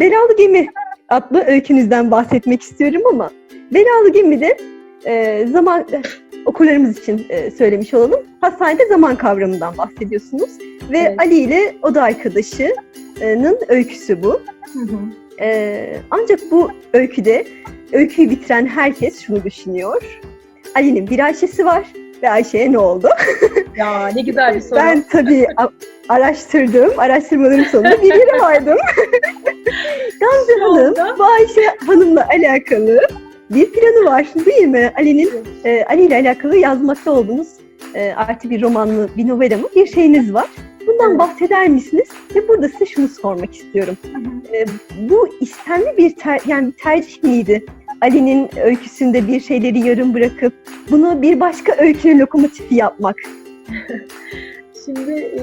Belalı Gemi adlı öykünüzden bahsetmek istiyorum ama Belalı Gemi'de e, zaman okullarımız için e, söylemiş olalım. Hastanede zaman kavramından bahsediyorsunuz ve Evet. Ali ile oda arkadaşının öyküsü bu. Hı hı. E, ancak bu öyküde öyküyü bitiren herkes şunu düşünüyor. Ali'nin bir Ayşe'si var ve Ayşe'ye ne oldu? Ya ne güzel bir soru. Ben tabii araştırdım. Araştırmalarım sonunda bir yere vardım. Gamze Hanım, anda- bu Ayşe Hanım'la alakalı bir planı var değil mi? Ali'nin e, Ali ile alakalı yazmakta olduğunuz e, artı bir romanlı, bir novela mı bir şeyiniz var. Bundan bahseder misiniz? Ve burada size şunu sormak istiyorum. E, bu istemli bir ter, yani bir tercih miydi? Ali'nin öyküsünde bir şeyleri yarım bırakıp bunu bir başka öykünün lokomotifi yapmak. Şimdi e,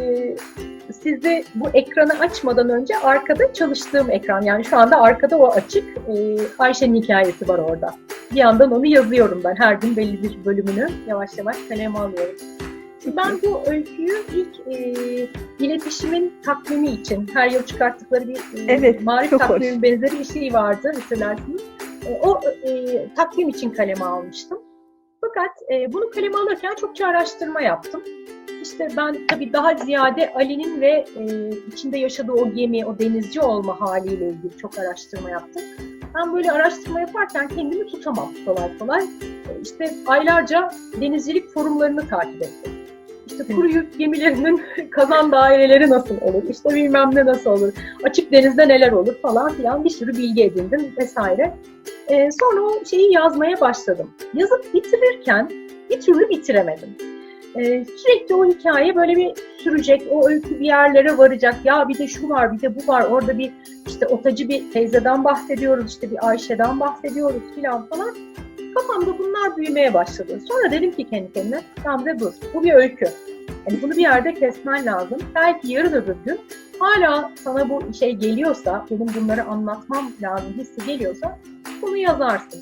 size bu ekranı açmadan önce arkada çalıştığım ekran. Yani şu anda arkada o açık. E, Ayşe'nin hikayesi var orada. Bir yandan onu yazıyorum ben. Her gün belli bir bölümünü yavaş yavaş kaleme alıyorum. Şimdi ben bu öyküyü ilk e, iletişimin takvimi için her yıl çıkarttıkları bir e, Evet, marif takvimi benzeri bir şey vardı hatırlarsınız. E, o e, takvim için kaleme almıştım. Fakat e, bunu kaleme alırken çokça araştırma yaptım. İşte ben tabii daha ziyade Ali'nin ve e, içinde yaşadığı o gemi, o denizci olma haliyle ilgili çok araştırma yaptım. Ben böyle araştırma yaparken kendimi tutamam kolay kolay. E, işte aylarca denizcilik forumlarını takip ettim. İşte kuru yük gemilerinin kazan daireleri nasıl olur, işte bilmem ne nasıl olur, açık denizde neler olur falan filan bir sürü bilgi edindim vesaire. E, sonra o şeyi yazmaya başladım. Yazıp bitirirken bir türlü bitiremedim. Ee, sürekli o hikaye böyle bir sürecek, o öykü bir yerlere varacak. Ya bir de şu var, bir de bu var. Orada bir işte otacı bir teyzeden bahsediyoruz, işte bir Ayşe'den bahsediyoruz filan falan. Kafamda bunlar büyümeye başladı. Sonra dedim ki kendi kendime, Gamze dur, bu bir öykü. Yani bunu bir yerde kesmen lazım. Belki yarın öbür gün hala sana bu şey geliyorsa, benim bunları anlatmam lazım hissi geliyorsa bunu yazarsın.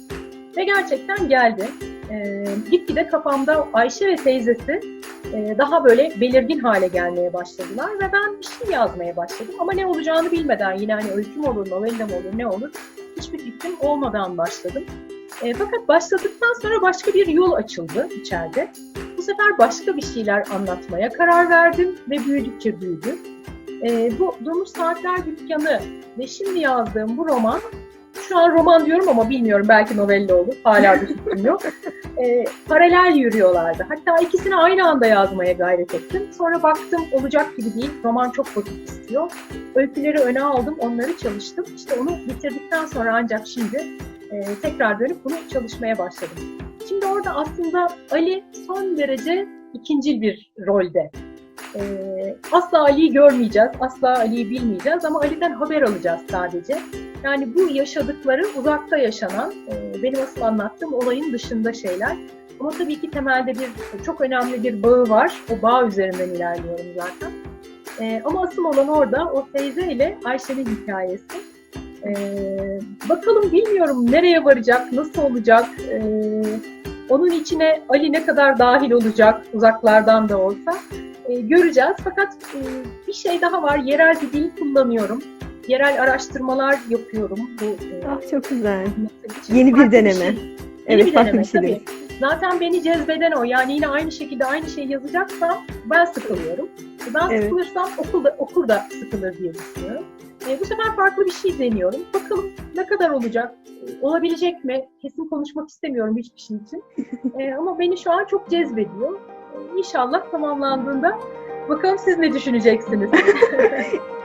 Ve gerçekten geldi. Ee, gitgide kafamda Ayşe ve teyzesi e, daha böyle belirgin hale gelmeye başladılar ve ben bir şey yazmaya başladım. Ama ne olacağını bilmeden yine hani öykü mü olur, novella mı olur, ne olur hiçbir fikrim olmadan başladım. E, fakat başladıktan sonra başka bir yol açıldı içeride. Bu sefer başka bir şeyler anlatmaya karar verdim ve büyüdükçe büyüdü. E, bu Domuz Saatler Dükkanı ve şimdi yazdığım bu roman şu an roman diyorum ama bilmiyorum belki novella olur. Hala bir fikrim yok. E, paralel yürüyorlardı. Hatta ikisini aynı anda yazmaya gayret ettim. Sonra baktım olacak gibi değil. Roman çok vakit istiyor. Öyküleri öne aldım, onları çalıştım. İşte onu bitirdikten sonra ancak şimdi e, tekrar dönüp bunu çalışmaya başladım. Şimdi orada aslında Ali son derece ikincil bir rolde. E, asla Ali'yi görmeyeceğiz, asla Ali'yi bilmeyeceğiz ama Ali'den haber alacağız sadece. Yani bu yaşadıkları uzakta yaşanan, e, benim asıl anlattığım olayın dışında şeyler. Ama tabii ki temelde bir çok önemli bir bağı var. O bağ üzerinden ilerliyorum zaten. E, ama asıl olan orada o teyze ile Ayşe'nin hikayesi. E, bakalım bilmiyorum nereye varacak, nasıl olacak. Onun içine Ali ne kadar dahil olacak uzaklardan da olsa göreceğiz. Fakat bir şey daha var. Yerel bir dil kullanıyorum. Yerel araştırmalar yapıyorum. Bu e, Ah çok güzel. için. Yeni bir deneme. şey. Evet Yeni bir farklı deneme, bir şey tabii. Zaten beni cezbeden o. Yani yine aynı şekilde aynı şeyi yazacaksam ben sıkılıyorum. E, Ben Evet. sıkılırsam okul da, okur da sıkılır diye düşünüyorum. E, bu sefer farklı bir şey deniyorum. Bakalım ne kadar olacak? E, olabilecek mi? Kesin konuşmak istemiyorum hiçbir şey için. E, ama beni şu an çok cezbediyor. E, İnşallah tamamlandığında bakalım siz ne düşüneceksiniz?